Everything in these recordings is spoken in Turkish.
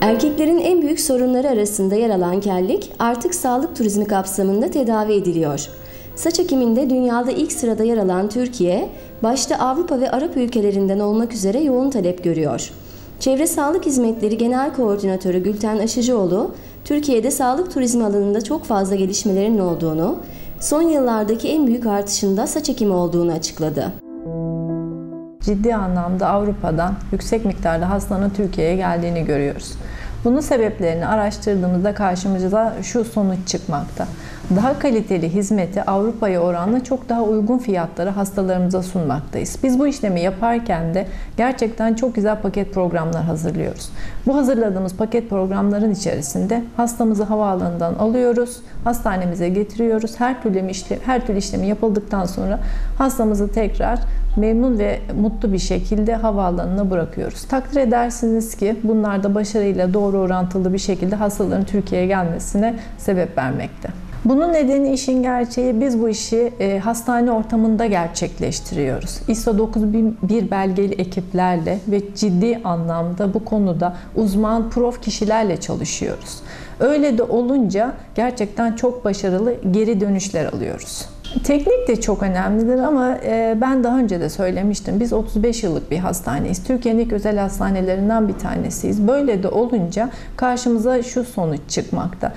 Erkeklerin en büyük sorunları arasında yer alan kellik artık sağlık turizmi kapsamında tedavi ediliyor. Saç ekiminde dünyada ilk sırada yer alan Türkiye, başta Avrupa ve Arap ülkelerinden olmak üzere yoğun talep görüyor. Çevre Sağlık Hizmetleri Genel Koordinatörü Gülten Aşıcıoğlu, Türkiye'de sağlık turizmi alanında çok fazla gelişmelerin olduğunu, son yıllardaki en büyük artışında saç ekimi olduğunu açıkladı. Ciddi anlamda Avrupa'dan yüksek miktarda hastanın Türkiye'ye geldiğini görüyoruz. Bunun sebeplerini araştırdığımızda karşımıza şu sonuç çıkmakta. Daha kaliteli hizmeti Avrupa'ya oranla çok daha uygun fiyatları hastalarımıza sunmaktayız. Biz bu işlemi yaparken de gerçekten çok güzel paket programlar hazırlıyoruz. Bu hazırladığımız paket programların içerisinde hastamızı havaalanından alıyoruz, hastanemize getiriyoruz. Her türlü işlem, her türlü işlemi yapıldıktan sonra hastamızı tekrar memnun ve mutlu bir şekilde havaalanına bırakıyoruz. Takdir edersiniz ki bunlar da başarıyla doğru orantılı bir şekilde hastaların Türkiye'ye gelmesine sebep vermekte. Bunun nedeni işin gerçeği biz bu işi e, hastane ortamında gerçekleştiriyoruz. ISO 9001 belgeli ekiplerle ve ciddi anlamda bu konuda uzman prof kişilerle çalışıyoruz. Öyle de olunca gerçekten çok başarılı geri dönüşler alıyoruz. Teknik de çok önemlidir ama e, ben daha önce de söylemiştim. Biz 35 yıllık bir hastaneyiz. Türkiye'nin ilk özel hastanelerinden bir tanesiyiz. Böyle de olunca karşımıza şu sonuç çıkmakta.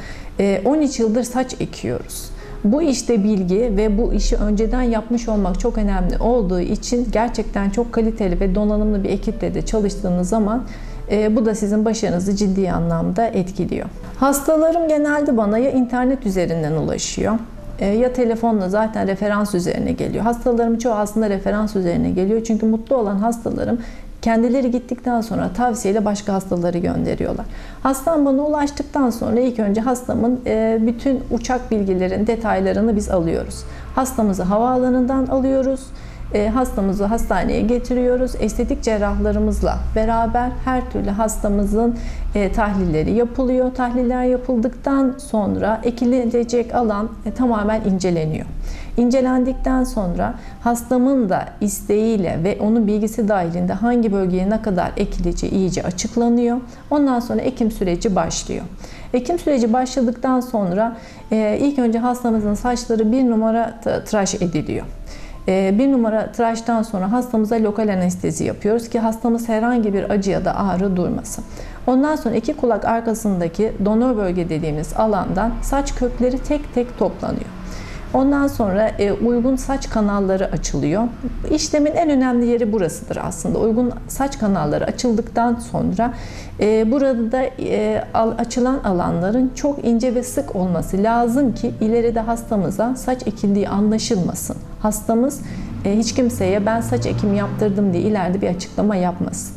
13 e, yıldır saç ekiyoruz. Bu işte bilgi ve bu işi önceden yapmış olmak çok önemli olduğu için gerçekten çok kaliteli ve donanımlı bir ekiple de çalıştığınız zaman e, bu da sizin başarınızı ciddi anlamda etkiliyor. Hastalarım genelde bana ya internet üzerinden ulaşıyor ya telefonla zaten referans üzerine geliyor. Hastalarım çoğu aslında referans üzerine geliyor. Çünkü mutlu olan hastalarım kendileri gittikten sonra tavsiyeyle başka hastaları gönderiyorlar. Hastam bana ulaştıktan sonra ilk önce hastamın e, bütün uçak bilgilerin detaylarını biz alıyoruz. Hastamızı havaalanından alıyoruz. E, hastamızı hastaneye getiriyoruz. Estetik cerrahlarımızla beraber her türlü hastamızın e, tahlilleri yapılıyor. Tahliller yapıldıktan sonra ekilecek alan e, tamamen inceleniyor. İncelendikten sonra hastamın da isteğiyle ve onun bilgisi dahilinde hangi bölgeye ne kadar ekileceği iyice açıklanıyor. Ondan sonra ekim süreci başlıyor. Ekim süreci başladıktan sonra ilk önce hastamızın saçları bir numara tıraş ediliyor. Ee, bir numara tıraştan sonra hastamıza lokal anestezi yapıyoruz ki hastamız herhangi bir acı ya da ağrı durmasın. Ondan sonra iki kulak arkasındaki donör bölge dediğimiz alandan saç kökleri tek tek toplanıyor. Ondan sonra e, uygun saç kanalları açılıyor. İşlemin en önemli yeri burasıdır aslında. Uygun saç kanalları açıldıktan sonra e, burada da e, açılan alanların çok ince ve sık olması lazım ki ileride hastamıza saç ekildiği anlaşılmasın. Hastamız hiç kimseye ben saç ekimi yaptırdım diye ileride bir açıklama yapmasın.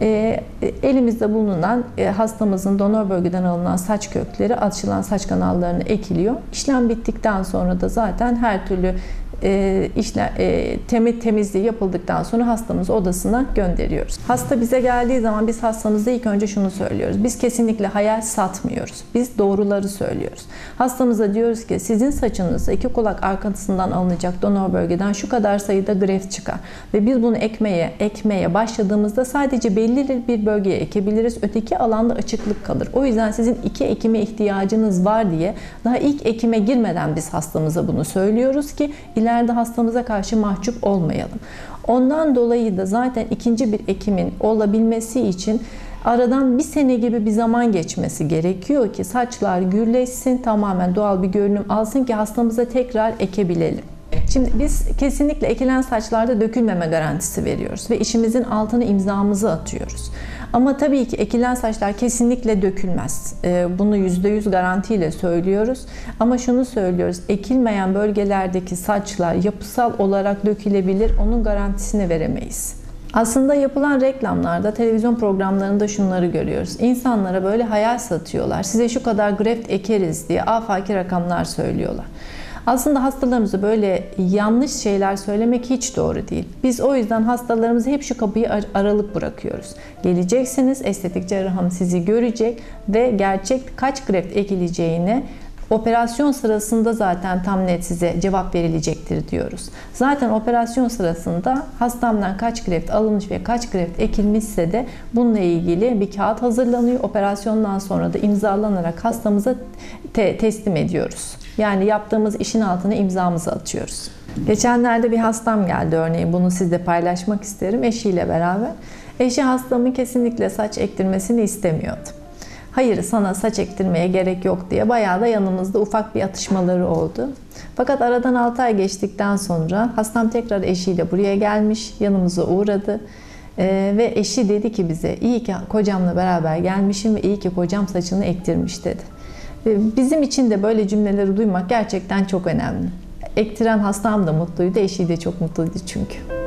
E, elimizde bulunan e, hastamızın donör bölgeden alınan saç kökleri açılan saç kanallarına ekiliyor. İşlem bittikten sonra da zaten her türlü e, işle, e, temiz temizliği yapıldıktan sonra hastamızı odasına gönderiyoruz. Hasta bize geldiği zaman biz hastamıza ilk önce şunu söylüyoruz. Biz kesinlikle hayal satmıyoruz. Biz doğruları söylüyoruz. Hastamıza diyoruz ki sizin saçınızda iki kulak arkasından alınacak donör bölgeden şu kadar sayıda greft çıkar. Ve biz bunu ekmeye, ekmeye başladığımızda sadece belli bir bölgeye ekebiliriz. Öteki alanda açıklık kalır. O yüzden sizin iki ekime ihtiyacınız var diye daha ilk ekime girmeden biz hastamıza bunu söylüyoruz ki ileride ileride hastamıza karşı mahcup olmayalım. Ondan dolayı da zaten ikinci bir ekimin olabilmesi için aradan bir sene gibi bir zaman geçmesi gerekiyor ki saçlar gürleşsin, tamamen doğal bir görünüm alsın ki hastamıza tekrar ekebilelim. Şimdi biz kesinlikle ekilen saçlarda dökülmeme garantisi veriyoruz ve işimizin altına imzamızı atıyoruz. Ama tabii ki ekilen saçlar kesinlikle dökülmez. Ee, bunu %100 garantiyle söylüyoruz. Ama şunu söylüyoruz. Ekilmeyen bölgelerdeki saçlar yapısal olarak dökülebilir. Onun garantisini veremeyiz. Aslında yapılan reklamlarda, televizyon programlarında şunları görüyoruz. İnsanlara böyle hayal satıyorlar. Size şu kadar greft ekeriz diye afaki rakamlar söylüyorlar. Aslında hastalarımıza böyle yanlış şeyler söylemek hiç doğru değil. Biz o yüzden hastalarımıza hep şu kapıyı aralık bırakıyoruz. Geleceksiniz, estetik cerrahım sizi görecek ve gerçek kaç greft ekileceğini Operasyon sırasında zaten tam net size cevap verilecektir diyoruz. Zaten operasyon sırasında hastamdan kaç greft alınmış ve kaç greft ekilmişse de bununla ilgili bir kağıt hazırlanıyor. Operasyondan sonra da imzalanarak hastamıza te teslim ediyoruz. Yani yaptığımız işin altına imzamızı atıyoruz. Geçenlerde bir hastam geldi örneğin bunu sizle paylaşmak isterim eşiyle beraber. Eşi hastamın kesinlikle saç ektirmesini istemiyordu. Hayır sana saç ektirmeye gerek yok diye bayağı da yanımızda ufak bir atışmaları oldu. Fakat aradan 6 ay geçtikten sonra hastam tekrar eşiyle buraya gelmiş, yanımıza uğradı. Ee, ve eşi dedi ki bize iyi ki kocamla beraber gelmişim ve iyi ki kocam saçını ektirmiş dedi. Ve bizim için de böyle cümleleri duymak gerçekten çok önemli. Ektiren hastam da mutluydu, eşi de çok mutluydu çünkü.